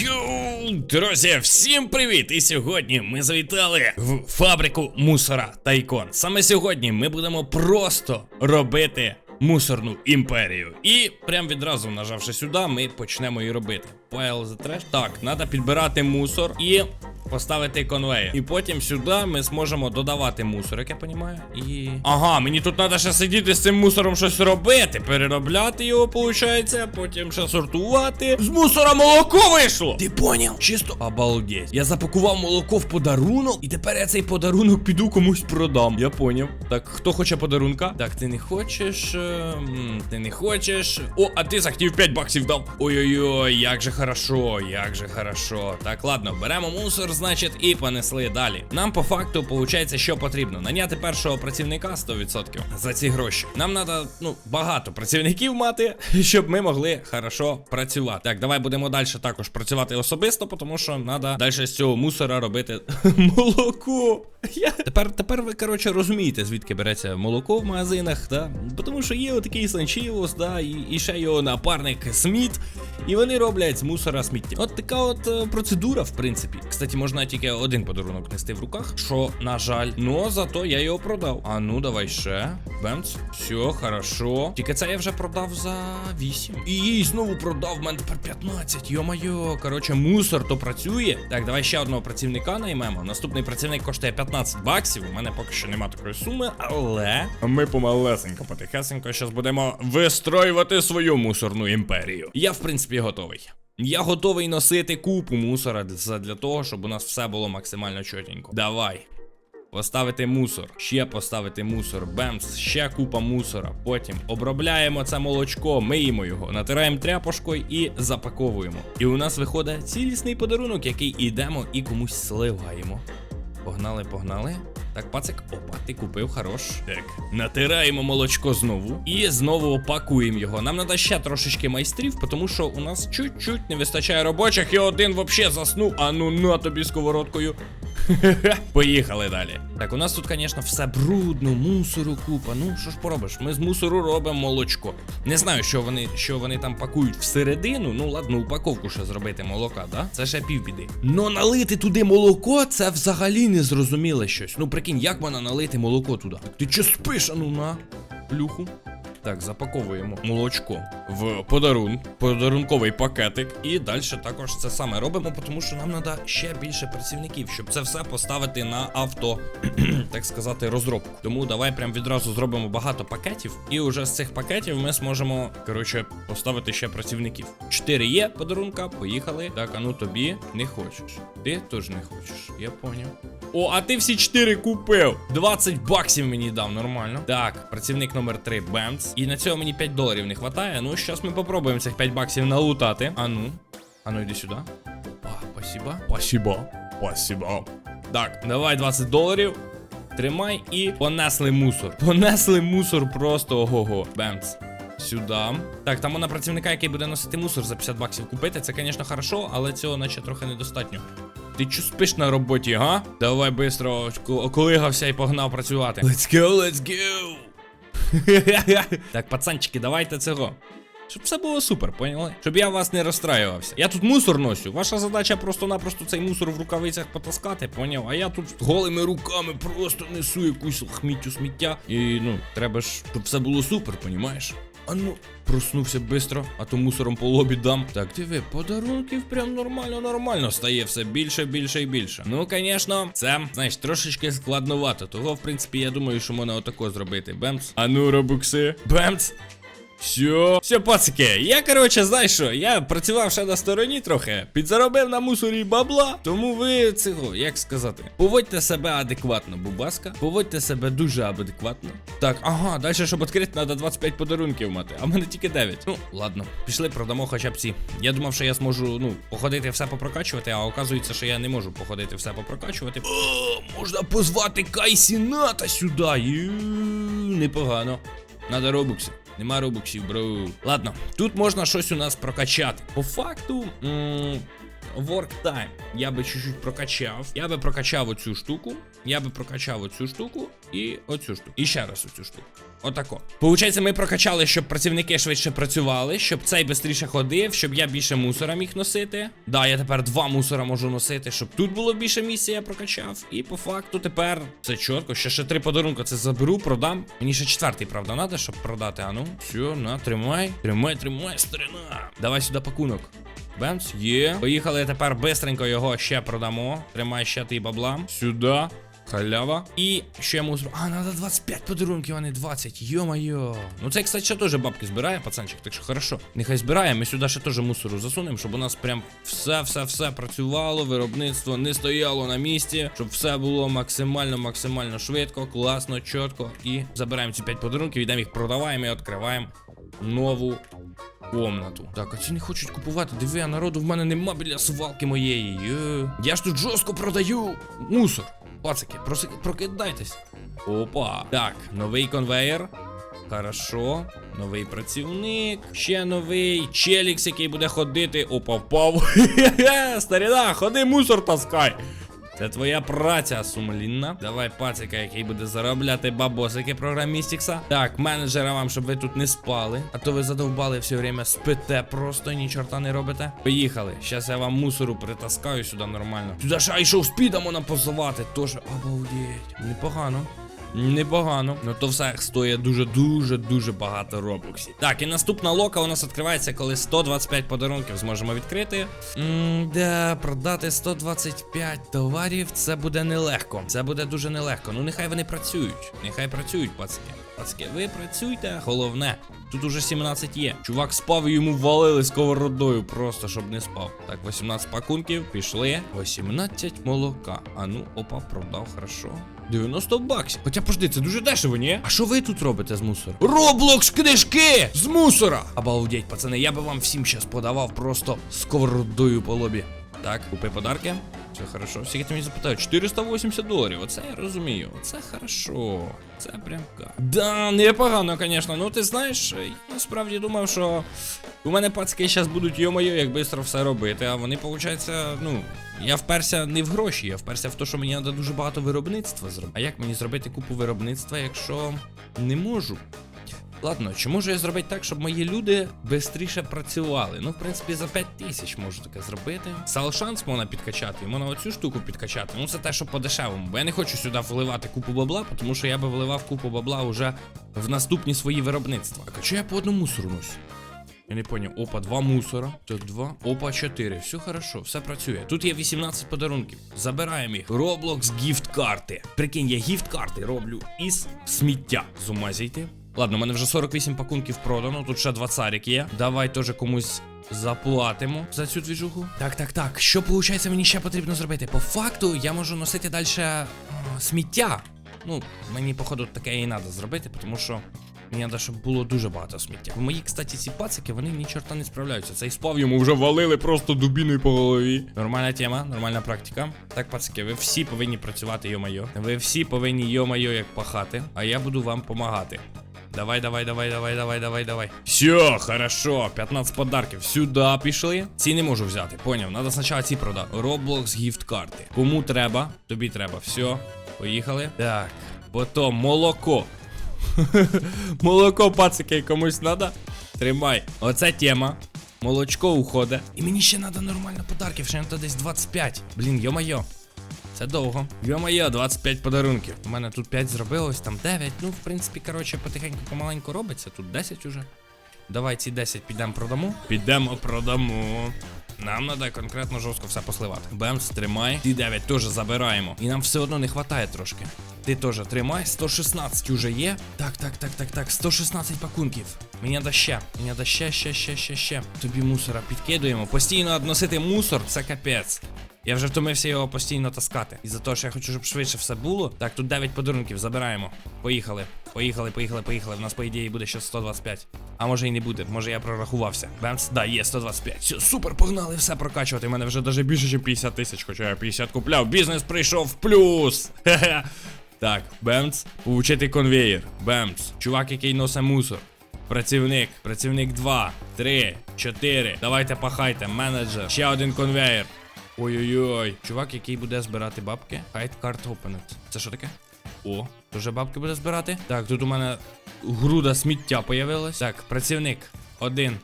Йоу, друзі, всім привіт! І сьогодні ми завітали в фабрику мусора Тайкон. Саме сьогодні ми будемо просто робити мусорну імперію. І прям відразу нажавши сюди, ми почнемо її робити. Pile the trash. Так, треба підбирати мусор і поставити конвейер. І потім сюди ми зможемо додавати мусор, як я розумію. І. Ага, мені тут треба ще сидіти з цим мусором щось робити, переробляти його, виходить, потім ще сортувати. З мусора молоко вийшло! Ти поняв? Чисто обалдеть. Я запакував молоко в подарунок, і тепер я цей подарунок піду комусь продам. Я поняв. Так, хто хоче подарунка? Так, ти не хочеш. е, м, Ти не хочеш. О, а ти захотів 5 баксів дав. Ой-ой-ой, як же хорошо, як же хорошо. Так, ладно, беремо мусор, значить, і понесли далі. Нам по факту виходить, що потрібно. Наняти першого працівника 100% за ці гроші. Нам треба, ну, багато працівників мати, щоб ми могли хорошо працювати. Так, давай будемо далі також працювати особисто, тому що треба далі з цього мусора робити молоко. Я... Тепер, тепер ви, коротше, розумієте, звідки береться молоко в магазинах, да? Тому що є отакий Санчівос, да, і, і ще його напарник Сміт, і вони роблять з мусора сміття. От така от е, процедура, в принципі. Кстати, можна тільки один подарунок нести в руках, що, на жаль, ну зато я його продав. А ну, давай ще. Бемц. Все, хорошо. Тільки це я вже продав за 8. І їй знову продав, мене тепер 15. Йо-майо, коротше, мусор то працює. Так, давай ще одного працівника наймемо. Наступний працівник коштує 15 баксів. У мене поки що нема такої суми, але ми помалесенько, потихесенько зараз будемо вистроювати свою мусорну імперію. Я, в принципі, готовий. Я готовий носити купу мусора для, того, щоб у нас все було максимально чотенько. Давай. Поставити мусор, ще поставити мусор, бемс, ще купа мусора. Потім обробляємо це молочко, миємо його, натираємо тряпочкою і запаковуємо. І у нас виходить цілісний подарунок, який ідемо і комусь сливаємо. Погнали, погнали. Так, пацик, опа, ти купив, хорош. Так, натираємо молочко знову і знову опакуємо його. Нам треба ще трошечки майстрів, тому що у нас чуть-чуть не вистачає робочих, і один вообще заснув. А ну на тобі сковородкою. Поїхали далі. Так, у нас тут, звісно, все брудно, мусору купа. Ну, що ж поробиш? Ми з мусору робимо молочко. Не знаю, що вони що вони там пакують всередину. Ну, ладно, упаковку ще зробити молока, да? Це ще півбіди. Но налити туди молоко, це взагалі не зрозуміле щось. Ну, прикинь, як можна налити молоко туди? Ти що спиш, ну на? Плюху. Так, запаковуємо молочко в подарун, подарунковий пакетик. І далі також це саме робимо, тому що нам треба ще більше працівників, щоб це все поставити на авто, так сказати, розробку. Тому давай прям відразу зробимо багато пакетів, і вже з цих пакетів ми зможемо, коротше, поставити ще працівників. Чотири є подарунка, поїхали. Так, а ну тобі не хочеш. Ти теж не хочеш, я поняв. О, а ти всі 4 купив. 20 баксів мені дав, нормально. Так, працівник номер 3 Бемц. І на цього мені 5 доларів не вистачає. Ну, зараз ми попробуємо цих 5 баксів налутати. А ну. А ну йди сюди. Опа, спасибо. Спасибо. Спасибо. Так, давай 20 доларів. Тримай і понесли мусор. Понесли мусор просто ого-го. Бемц. Сюди. Так, там вона працівника, який буде носити мусор за 50 баксів купити. Це, звісно, хорошо, але цього наче трохи недостатньо. Ти чо спиш на роботі, га? Давай бистро околигався і погнав працювати. Let's go, let's go. так, пацанчики, давайте цього. Щоб все було супер, поняли? Щоб я вас не розстраювався. Я тут мусор носю. Ваша задача просто-напросто цей мусор в рукавицях потаскати, поняв? А я тут голими руками просто несу якусь хміттю сміття. І ну, треба ж, щоб все було супер, понімаєш? А ну, проснувся бистро, а то мусором по лобі дам. Так, диви, подарунків прям нормально, нормально стає все більше, більше і більше. Ну, звісно, це, знаєш, трошечки складновато. Того, в принципі, я думаю, що можна отако зробити. Бемц. А ну, робукси. Бемц. Все, все, пацики, я коротше, знаєш що, я працював ще на стороні трохи, підзаробив на мусорі бабла. Тому ви цього, як сказати, поводьте себе адекватно, бубаска. Поводьте себе дуже адекватно. Так, ага, далі, щоб відкрити, треба 25 подарунків мати. А в мене тільки 9. Ну, ладно, пішли, продамо хоча б ці. Я думав, що я зможу, ну, походити все попрокачувати, а оказується, що я не можу походити все попрокачувати. О, можна позвати Кайсіната сюди. Непогано. Надо робукси. Нема робоксів, бро. Ладно, тут можна щось у нас прокачати. По факту. М work time. Я би чуть-чуть прокачав. Я би прокачав оцю штуку. Я би прокачав оцю штуку і оцю штуку. І ще раз оцю штуку. Отако. Получається, ми прокачали, щоб працівники швидше працювали, щоб цей швидше ходив, щоб я більше мусора міг носити. Да, я тепер два мусора можу носити, щоб тут було більше місця, я прокачав. І по факту тепер це чітко. Ще ще три подарунка. Це заберу, продам. Мені ще четвертий, правда, треба, щоб продати. А ну, все, на, тримай. Тримай, тримай, старина. Давай сюди пакунок. Бемс, є. Поїхали тепер бистренько його ще продамо. Тримай ще ти бабла. Сюди. Халява. І що я? А, треба 25 подарунків, а не 20. Йо-майо. Ну це, кстати, ще теж бабки збирає, пацанчик, так що хорошо. Нехай збирає, ми сюди ще теж мусору засунемо, щоб у нас прям все-все-все працювало, виробництво не стояло на місці, щоб все було максимально, максимально швидко, класно, чітко. І забираємо ці 5 подарунків, йдемо їх продаваємо і відкриваємо нову комнату. Так, а ці не хочуть купувати. Диви, а народу в мене нема біля свалки моєї. Є. Я ж тут жорстко продаю мусор. Пацики, прокидайтесь. Опа. Так, новий конвейер. Хорошо. Новий працівник. Ще новий. Челікс, який буде ходити. Опа, впав. Старіна, ходи мусор таскай. Це твоя праця сумлінна. Давай пацика, який буде заробляти бабосики програмістікса. Так, менеджера вам, щоб ви тут не спали. А то ви задовбали все время спите просто, ні чорта не робите. Поїхали. Щас я вам мусору притаскаю сюди нормально. Сюди ще йшов спіда можна позувати. Тож, обалдеть. Непогано. Непогано. Ну то все стоїть дуже-дуже дуже багато робоксів. Так, і наступна лока у нас відкривається, коли 125 подарунків зможемо відкрити. М, Да, продати 125 товарів це буде нелегко. Це буде дуже нелегко. Ну нехай вони працюють. Нехай працюють, пацки. Пацки, ви працюйте, головне. Тут уже 17 є. Чувак спав і йому валили сковородою, просто щоб не спав. Так, 18 пакунків, пішли. 18 молока. А ну, опа, продав, хорошо. 90 баксів. Хоча пожди, це дуже дешево, ні? А що ви тут робите з мусора? Роблокс книжки! З мусора! Обалдеть, пацани, я би вам всім щас подавав просто сковородою по лобі. Так, купи подарки. Все хорошо. Скільки ти мені запитав? 480 доларів. Оце я розумію. Оце хорошо. Це прям кайф. Да, непогано, звісно. Ну ти знаєш, я насправді думав, що у мене пацки зараз будуть йо-моє, як швидко все робити. А вони, виходить, ну, я вперся не в гроші, я вперся в те, що мені треба дуже багато виробництва зробити. А як мені зробити купу виробництва, якщо не можу? Ладно, чи можу я зробити так, щоб мої люди швидше працювали? Ну, в принципі, за 5 тисяч можу таке зробити. Салшанс можна підкачати, і можна оцю штуку підкачати. Ну, це те, що по-дешевому. Бо я не хочу сюди вливати купу бабла, тому що я би вливав купу бабла вже в наступні свої виробництва. А чого я по одному носю? Я не поняв. Опа, два мусора. Так, два. Опа, чотири. Все хорошо, все працює. Тут є 18 подарунків. Забираємо їх. Roblox гіфт карти. Прикинь, я гіфт карти роблю із сміття. З зійти. Ладно, у мене вже 48 пакунків продано. Тут ще два царики є. Давай теж комусь. Заплатимо за цю двіжуху. Так, так, так. Що виходить, мені ще потрібно зробити? По факту я можу носити далі сміття. Ну, мені, походу, таке і треба зробити, тому що Мені треба, щоб було дуже багато сміття. Мої, кстати, ці пацики, вони ні чорта не справляються. Цей спав йому вже валили просто дубіною по голові. Нормальна тема, нормальна практика. Так, пацики, ви всі повинні працювати, йо-майо. Ви всі повинні йо-майо як пахати, а я буду вам помагати. Давай, давай, давай, давай, давай, давай, давай. Все, хорошо, 15 подарків. Сюди пішли. Ці не можу взяти, поняв. Надо спочатку ці продати. Roblox гіфт карти. Кому треба? Тобі треба. Все, поїхали. Так, потім молоко. Молоко, пацики, комусь треба? Тримай. Оце тема. Молочко уходить. І мені ще треба нормально подарків, ще треба десь 25. Блін, йо-майо. Це довго. Йо-моє, 25 подарунків. У мене тут 5 зробилось, там 9. Ну, в принципі, коротше, потихеньку помаленьку робиться. Тут 10 уже. Давай ці 10 підемо продамо. Підемо продамо. Нам треба конкретно жорстко все посливати. Бемс, тримай. Ті 9 теж забираємо. І нам все одно не вистачає трошки. Ти теж тримай. 116 уже є. Так, так, так, так, так. 116 пакунків. Мені треба ще. Мені треба ще, ще, ще, ще, ще. Тобі мусора підкидуємо. Постійно односити мусор, це капець. Я вже втомився його постійно таскати. І за те, що я хочу, щоб швидше все було. Так, тут 9 подарунків, забираємо. Поїхали. Поїхали, поїхали, поїхали. У нас, по ідеї, буде ще 125. А може і не буде, може я прорахувався. Бемс, да, є 125. Все, супер, погнали все прокачувати. У мене вже навіть більше, ніж 50 тисяч, хоча я 50 купляв. Бізнес прийшов в плюс. Хе-хе. Так, Бемц, получити конвеєр. Бемц, чувак, який носить мусор. Працівник, працівник 2, 3, 4. Давайте пахайте, менеджер. Ще один конвеєр. Ой-ой-ой, чувак, який буде збирати бабки. Hide card opened. Це що таке? О, дуже бабки буде збирати. Так, тут у мене груда сміття появилась. Так, працівник. Один,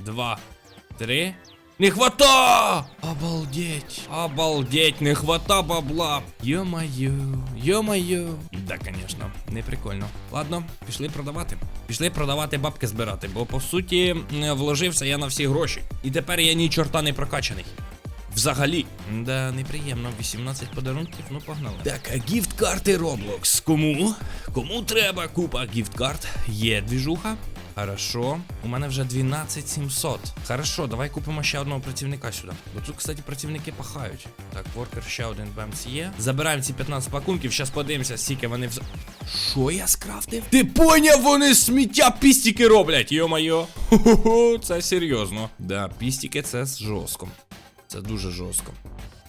два, три. Не хвата! Обалдеть! Обалдеть, не хвата бабла! Йо-моє, йо-моє. Да, конечно, не прикольно. Ладно, пішли продавати. Пішли продавати бабки збирати, бо по суті вложився я на всі гроші. І тепер я ні чорта не прокачаний. Взагалі. Да, неприємно. 18 подарунків, ну погнали. Так, а гіфт-карти Roblox. Кому? Кому треба купа гіфт-карт? Є двіжуха. Хорошо. У мене вже 12 700. Хорошо, давай купимо ще одного працівника сюди. Бо тут, кстати, працівники пахають. Так, воркер ще один бемс є. Забираємо ці 15 пакунків, зараз подивимося, скільки вони вз... Що я скрафтив? Ти поняв, вони сміття пістіки роблять, йо-майо. Хо-хо-хо, це серйозно. Да, пістіки це з жорстко. Це дуже жорстко.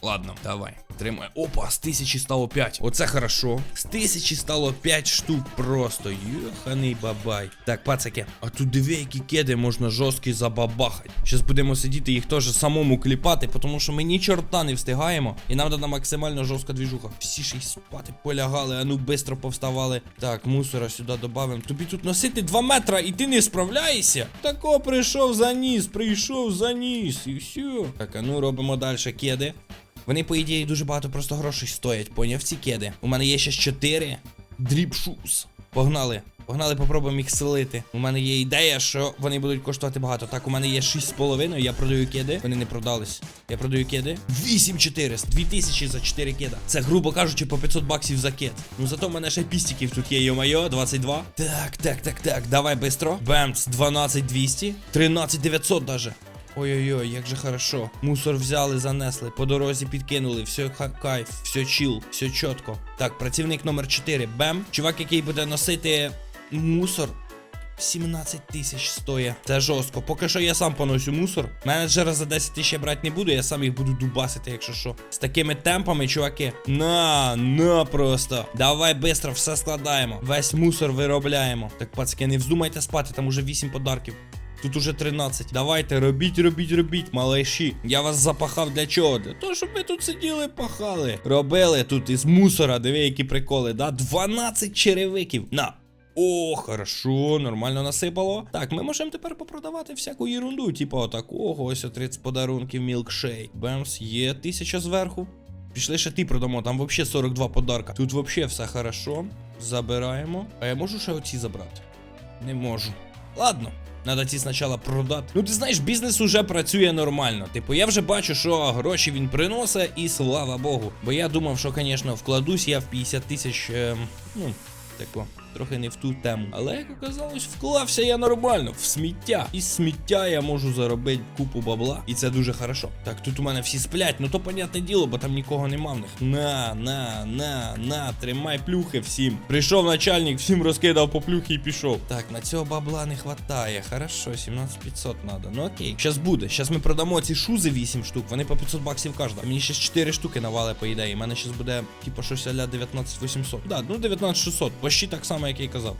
Ладно, давай. Тримай. Опа, з тисячі стало 5. Оце хорошо. З тисячі стало 5 штук просто. Йоханий бабай. Так, пацаки, а тут диви, які кеди можна жорсткі забабахати. Щас будемо сидіти їх теж самому кліпати, тому що ми ні чорта не встигаємо. І нам треба максимально жорстка двіжуха. Всі ж й спати полягали, а ну бистро повставали. Так, мусора сюди додамо. Тобі тут носити 2 метра і ти не справляєшся? Тако прийшов за ніс, прийшов за ніс і все. Так, а ну робимо далі кеди. Вони, по ідеї, дуже багато просто грошей стоять, поняв ці кеди. У мене є ще 4 дріп шуз. Погнали. Погнали, попробуємо їх селити. У мене є ідея, що вони будуть коштувати багато. Так, у мене є 6,5, я продаю кеди. Вони не продались. Я продаю кеди. 8400, 2000 за 4 кеда. Це, грубо кажучи, по 500 баксів за кед. Ну зато в мене ще пістиків тут є, йо-майо, 22. Так, так, так, так. Давай бистро. Бемц, 12200. 13900 даже. Ой-ой-ой, як же хорошо. Мусор взяли, занесли, по дорозі підкинули, все кайф, все чіл, все чітко. Так, працівник номер 4, Бем. Чувак, який буде носити мусор. 17 тисяч стоїть. Це жорстко. Поки що я сам поносю мусор. Менеджера за 10 тисяч я брати не буду, я сам їх буду дубасити, якщо що. З такими темпами, чуваки. На, на просто. Давай бистро все складаємо. Весь мусор виробляємо. Так, пацки, не вздумайте спати, там уже 8 подарків. Тут уже 13. Давайте, робіть, робіть, робіть, малайші. Я вас запахав для чого? Для того, щоб ви тут сиділи, пахали. Робили тут із мусора, диви, які приколи, да? 12 черевиків. На. О, хорошо, нормально насипало. Так, ми можемо тепер попродавати всяку ерунду, типу отакого, ось 30 подарунків мілкшейк. Бемс, є 1000 зверху. Пішли ще ти продамо, там взагалі 42 подарка. Тут взагалі все хорошо. Забираємо. А я можу ще оці забрати? Не можу. Ладно. Надо ці спочатку продати. Ну, ти знаєш, бізнес уже працює нормально. Типу, я вже бачу, що гроші він приносить, і слава Богу. Бо я думав, що, звісно, вкладусь я в 50 тисяч. ем, ну, тако, трохи не в ту тему. Але як оказалось, вклався я нормально в сміття. Із сміття я можу заробити купу бабла. І це дуже хорошо. Так, тут у мене всі сплять, ну то понятне діло, бо там нікого нема в них. На, на, на, на, тримай плюхи всім. Прийшов начальник, всім розкидав по плюхи і пішов. Так, на цього бабла не хватає. Хорошо, 17500 надо. Ну окей. Щас буде. Щас ми продамо ці шузи 8 штук. Вони по 500 баксів кожна. Мені ще 4 штуки навали, по ідеї. У мене щас буде, типу, щось аля 19800. Да, ну 19600. Почти так само, як я й казав.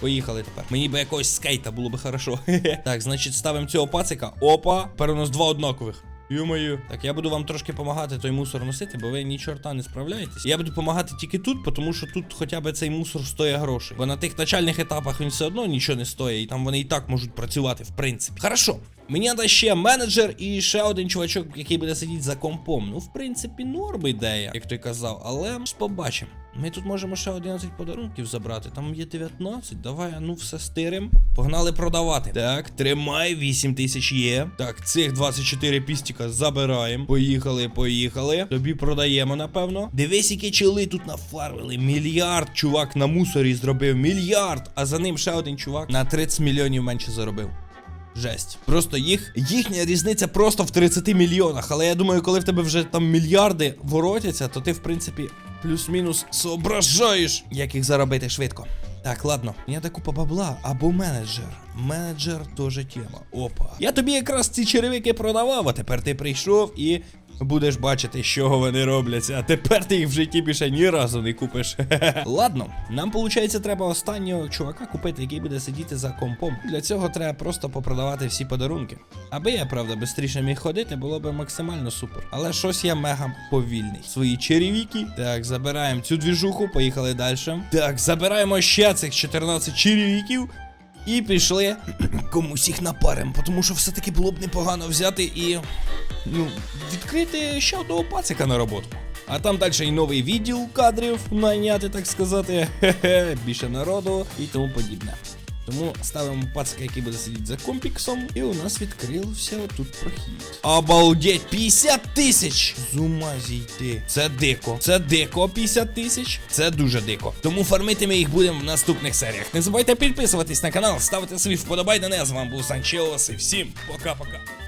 Поїхали тепер. Мені би якогось скейта було би хорошо. так, значить, ставимо цього пацика. Опа, тепер у нас два однакових. Йо-моє. Так, я буду вам трошки допомагати той мусор носити, бо ви ні чорта не справляєтесь. Я буду допомагати тільки тут, тому що тут хоча б цей мусор стоїть грошей. Бо на тих начальних етапах він все одно нічого не стоїть, і там вони і так можуть працювати, в принципі. Хорошо. Мені треба ще менеджер і ще один чувачок, який буде сидіти за компом. Ну, в принципі, норм ідея, як той казав, але побачимо. Ми тут можемо ще 11 подарунків забрати. Там є 19. Давай, ну все стирим. Погнали продавати. Так, тримай, 8 тисяч є. Так, цих 24 пістіка забираємо. Поїхали, поїхали. Тобі продаємо, напевно. Дивись, які чили тут нафармили. Мільярд чувак на мусорі зробив. Мільярд. А за ним ще один чувак на 30 мільйонів менше заробив. Жесть. Просто їх їхня різниця просто в 30 мільйонах. Але я думаю, коли в тебе вже там мільярди воротяться, то ти, в принципі, плюс-мінус соображаєш, як їх заробити швидко. Так, ладно, я та купа бабла або менеджер. Менеджер теж тема. Опа. Я тобі якраз ці черевики продавав, а тепер ти прийшов і будеш бачити, чого вони робляться. А тепер ти їх в житті більше ні разу не купиш. Ладно, нам виходить, треба останнього чувака купити, який буде сидіти за компом. Для цього треба просто попродавати всі подарунки. Аби я, правда, швидше міг ходити, було б максимально супер. Але щось я мега повільний. Свої черевіки. Так, забираємо цю двіжуху, поїхали далі. Так, забираємо ще цих 14 черевіків. І пішли комусь їх напарим, тому що все-таки було б непогано взяти і ну, відкрити ще одного пацика на роботу. А там далі і новий відділ кадрів найняти, так сказати, хе-хе, більше народу і тому подібне. Тому ставимо пацка, який буде сидіти за компіксом, і у нас відкрився тут прохід. Обалдеть, 50 тисяч! З ума зійти. Це дико. Це дико, 50 тисяч. Це дуже дико. Тому фармити ми їх будемо в наступних серіях. Не забувайте підписуватись на канал, ставити свій вподобай на Не з вами був Санчеос і всім пока-пока.